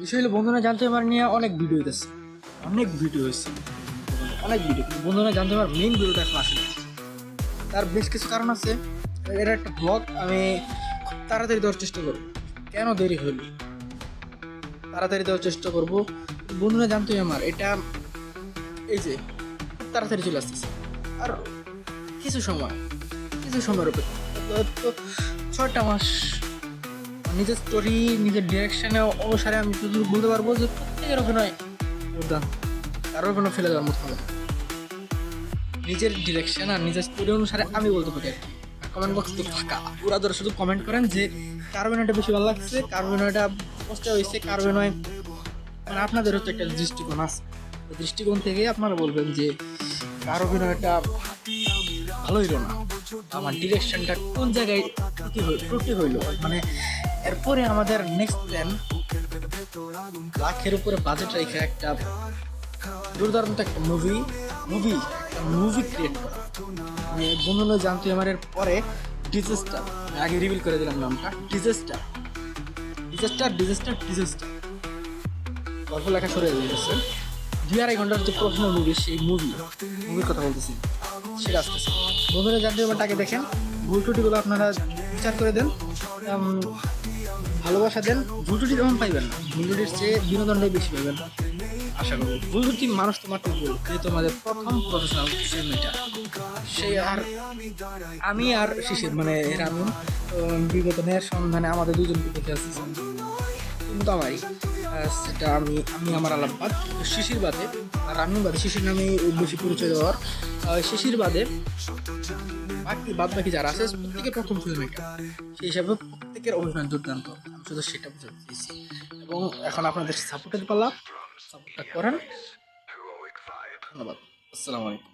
বিষয় হলো বন্ধুরা জানতে আমার নিয়ে অনেক ভিডিও হইতেছে। অনেক ভিডিও হয়েছে অনেক ভিডিও কিন্তু বন্ধুরা জানতে আমার মেইন ভিডিওটা এখন আসেনি তার বেশ কিছু কারণ আছে। এর একটা ব্লগ আমি খুব তাড়াতাড়ি দেওয়ার চেষ্টা করব। কেন দেরি হইল? তাড়াতাড়ি দেওয়ার চেষ্টা করব। বন্ধুরা জানতোই আমার, এটা এই যে তাড়াতাড়ি চলে আসতেছে। আর কিছু সময়, কিছু সময়ের উপরে তো, ছয়টা মাস নিজের স্টোরি নিজের ডিরেকশনে অনুসারে আমি শুধু বলতে পারব যে প্রত্যেকের অভিনয় দুর্দান্ত কারোর কোনো ফেলে দেওয়ার মতো হবে নিজের ডিরেকশন আর নিজের স্টোরি অনুসারে আমি বলতে পারি কমেন্ট বক্স তো ফাঁকা। পুরা ধরে শুধু কমেন্ট করেন যে কার অভিনয়টা বেশি ভালো লাগছে, কার অভিনয়টা কষ্ট হয়েছে, কার অভিনয় মানে আপনাদের হচ্ছে একটা দৃষ্টিকোণ আছে। দৃষ্টিকোণ থেকে আপনারা বলবেন যে কার অভিনয়টা ভালো হইল না। আমার ডিরেকশনটা কোন জায়গায় ত্রুটি হইল? মানে এরপরে আমাদের নেক্সট প্ল্যান লাখের উপরে বাজেট রেখে একটা দুর্দান্ত একটা মুভি মুভি একটা মুভি ক্রিয়েট করা। মানে বন্ধুরা জানতো আমার পরে ডিজাস্টার আগে রিভিল করে দিলাম নামটা ডিজাস্টার ডিজাস্টার ডিজাস্টার ডিজাস্টার গল্প লেখা সরে গেছে। দুই আড়াই ঘণ্টার যে প্রফেশনাল মুভি সেই মুভি মুভির কথা বলতেছি, সেটা আসতেছে। বন্ধুরা, জানতে ব্যাপারটাকে দেখেন। ভুল ত্রুটিগুলো আপনারা বিচার করে দেন। ভালোবাসা দেন। ভুল ত্রুটি তেমন পাইবেন না। ভুল ত্রুটির চেয়ে বিনোদনটাই বেশি পাইবেন। আশা করব ভুল ত্রুটি মানুষ তো মাত্র ভুল। যেহেতু আমাদের প্রথম প্রফেশনাল সিনেমাটা সেই আর আমি আর শিশির মানে রামুন বিগত ন্যায়ের সন্ধানে আমাদের আসতেছি। কিন্তু আমারই সেটা আমি আমি আমার আলাপবাদ শিশির বাদে, আর আমি বাদে শিশির নামে বেশি পরিচয় দেওয়ার শিশির বাদে বাকি বাদ বাকি যারা আছে, প্রত্যেকের প্রথম ফিল্ম এটা। সেই হিসাবে প্রত্যেকের অভিনয় দুর্দান্ত। আমি শুধু সেটা বুঝাতে চেয়েছি এবং এখন আপনাদের সাপোর্টের পালা। সাপোর্টটা করেন। ধন্যবাদ। আসসালামু আলাইকুম।